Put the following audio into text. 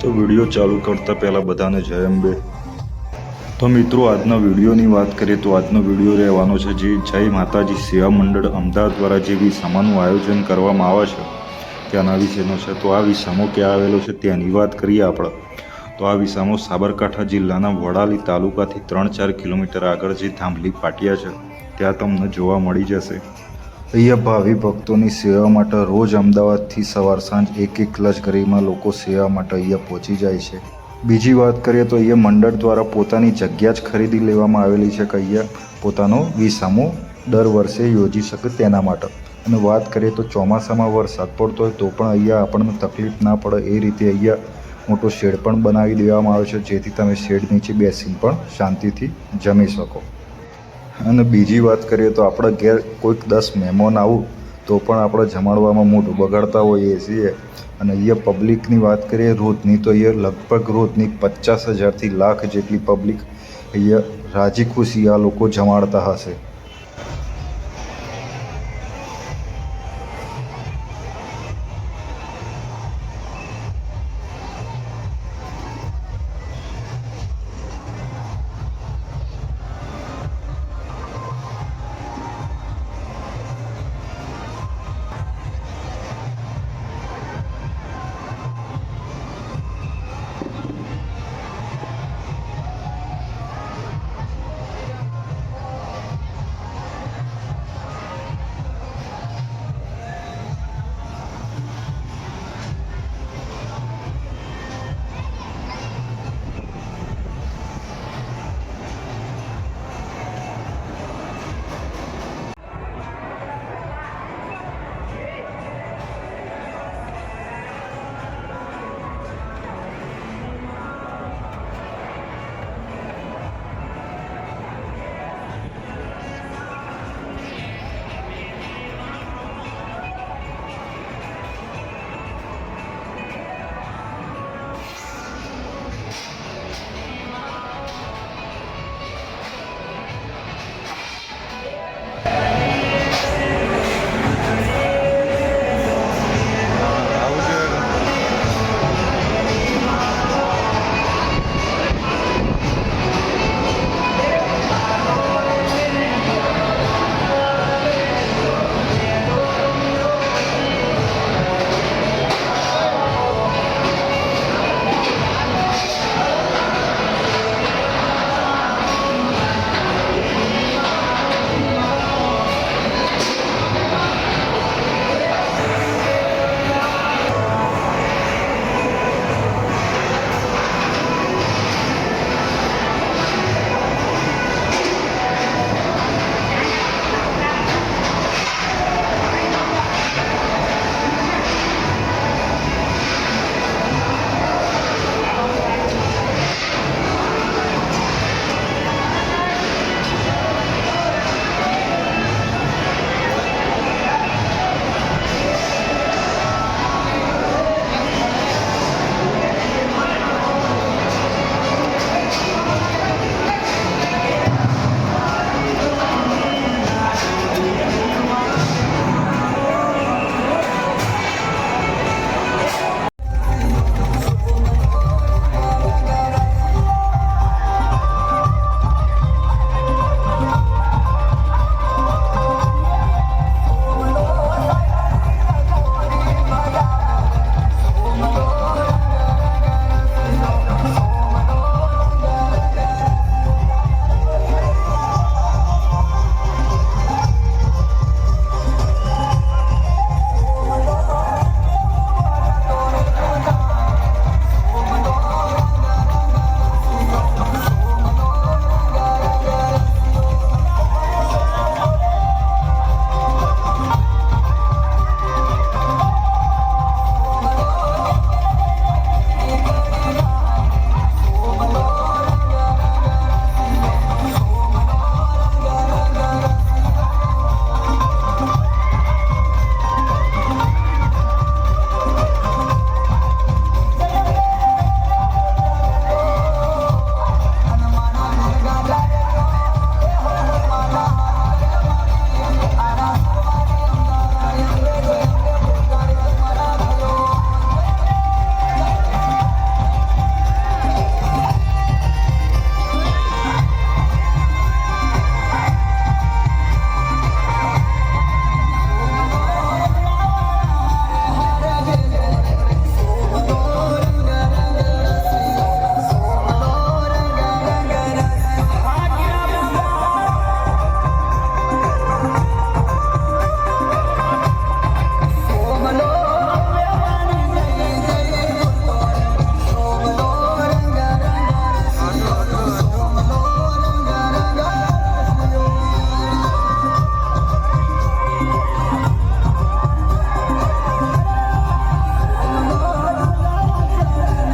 તો વીડિયો ચાલુ કરતાં પહેલાં બધાને જય અંબે. તો મિત્રો, આજના વિડીયોની વાત કરીએ તો આજનો વીડિયો રહેવાનો છે જે જય માતાજી સેવા મંડળ અમદાવાદ દ્વારા જે વિસામાનું આયોજન કરવામાં આવે છે, ત્યાંના વિશેનો છે. તો આ વિસામો ક્યાં આવેલો છે ત્યાંની વાત કરીએ આપણે. તો આ વિસામો સાબરકાંઠા જિલ્લાના વડાલી તાલુકાથી ત્રણ ચાર કિલોમીટર આગળ જે થાંભલી પાટિયા છે, ત્યાં તમને જોવા મળી જશે. અહીંયા ભાવિ ભક્તોની સેવા માટે રોજ અમદાવાદથી સવાર સાંજ એક એક લશ્કરીમાં લોકો સેવા માટે અહીંયા પહોંચી જાય છે. બીજી વાત કરીએ તો અહીંયા મંડળ દ્વારા પોતાની જગ્યા જ ખરીદી લેવામાં આવેલી છે કે અહીંયા પોતાનો વિસામો દર વર્ષે યોજી શકે તેના માટે. અને વાત કરીએ તો ચોમાસામાં વરસાદ પડતો હોય તો પણ અહીંયા આપણને તકલીફ ના પડે એ રીતે અહીંયા મોટો શેડ પણ બનાવી દેવામાં આવ્યો છે, જેથી તમે શેડ નીચે બેસીને પણ શાંતિથી જમી શકો. અને બીજી વાત કરીએ તો આપણા ઘેર કોઈક દસ મહેમાન આવું, તો પણ આપણે જમાડવામાં મોઢું બગાડતા હોઈએ છીએ. અને અહીંયા પબ્લિકની વાત કરીએ, રોજની તો અહીંયા લગભગ રોજની પચાસ હજારથી લાખ જેટલી પબ્લિક અહીંયા રાજી ખુશી આ લોકો જમાડતા હશે.